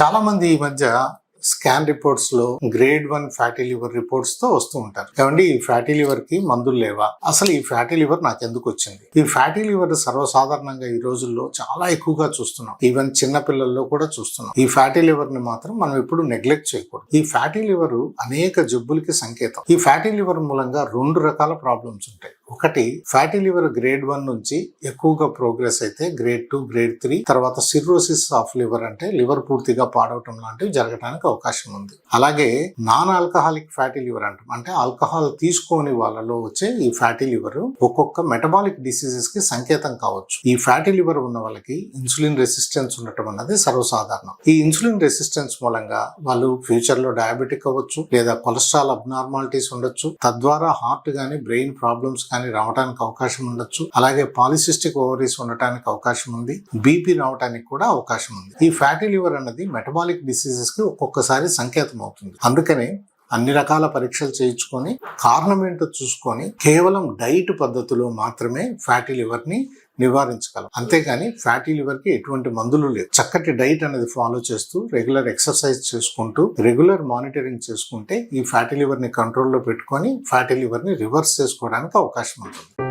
చాలా మంది ఈ మధ్య స్కాన్ రిపోర్ట్స్లో గ్రేడ్ వన్ ఫ్యాటీ లివర్ రిపోర్ట్స్తో వస్తూ ఉంటారు. కాబట్టి ఈ ఫ్యాటీ లివర్కి మందులు లేవా? అసలు ఈ ఫ్యాటీ లివర్ నాకు ఎందుకు వచ్చింది? ఈ ఫ్యాటీ లివర్ సర్వసాధారణంగా ఈ రోజుల్లో చాలా ఎక్కువగా చూస్తున్నాం. ఈవెన్ చిన్న పిల్లల్లో కూడా చూస్తున్నాం. ఈ ఫ్యాటీ లివర్ని మాత్రం మనం ఎప్పుడు నెగ్లెక్ట్ చేయకూడదు. ఈ ఫ్యాటీ లివర్ అనేక జబ్బులకి సంకేతం. ఈ ఫ్యాటీ లివర్ మూలంగా రెండు రకాల ప్రాబ్లమ్స్ ఉంటాయి. ఒకటి ఫ్యాటీ లివర్ గ్రేడ్ వన్ నుంచి ఎక్కువగా ప్రోగ్రెస్ అయితే గ్రేడ్ టూ గ్రేడ్ త్రీ తర్వాత సిర్రోసిస్ ఆఫ్ లివర్ అంటే లివర్ పూర్తిగా పాడవటం లాంటివి జరగడానికి అవకాశం ఉంది. అలాగే నాన్ ఆల్కహాలిక్ ఫ్యాటీ లివర్ అంటాం. అంటే ఆల్కహాల్ తీసుకోని వాళ్ళలో వచ్చే ఈ ఫ్యాటీ లివర్ ఒక్కొక్క మెటబాలిక్ డిసీజెస్కి సంకేతం కావచ్చు. ఈ ఫ్యాటీ లివర్ ఉన్న వాళ్ళకి ఇన్సులిన్ రెసిస్టెన్స్ ఉండటం అన్నది సర్వసాధారణం. ఈ ఇన్సులిన్ రెసిస్టెన్స్ మూలంగా వాళ్ళు ఫ్యూచర్లో డయాబెటిక్ అవ్వచ్చు లేదా కొలెస్ట్రాల్ అబ్నార్మాలిటీస్ ఉండొచ్చు. తద్వారా హార్ట్ గానీ బ్రెయిన్ ప్రాబ్లమ్స్ కానీ రావడానికి అవకాశం ఉండొచ్చు. అలాగే పాలిసిస్టిక్ ఓవరీస్ ఉండటానికి అవకాశం ఉంది. బీపీ రావడానికి కూడా అవకాశం ఉంది. ఈ ఫ్యాటీ లివర్ అన్నది మెటబాలిక్ డిసీజెస్కి ఒక్కొక్కసారి సంకేతం అవుతుంది అందుకనే అన్ని రకాల పరీక్షలు చేయించుకొని కారణం ఏంటో చూసుకొని కేవలం డైట్ పద్ధతిలో మాత్రమే ఫ్యాటీ లివర్ని నివారించగలం. అంతేకాని ఫ్యాటీ లివర్కి ఎటువంటి మందులు లేవు. చక్కటి డైట్ అనేది ఫాలో చేస్తూ రెగ్యులర్ ఎక్సర్సైజ్ చేసుకుంటూ రెగ్యులర్ మానిటరింగ్ చేసుకుంటే ఈ ఫ్యాటీ లివర్ని కంట్రోల్లో పెట్టుకొని ఫ్యాటీ లివర్ని రివర్స్ చేసుకోవడానికి అవకాశం ఉంటుంది.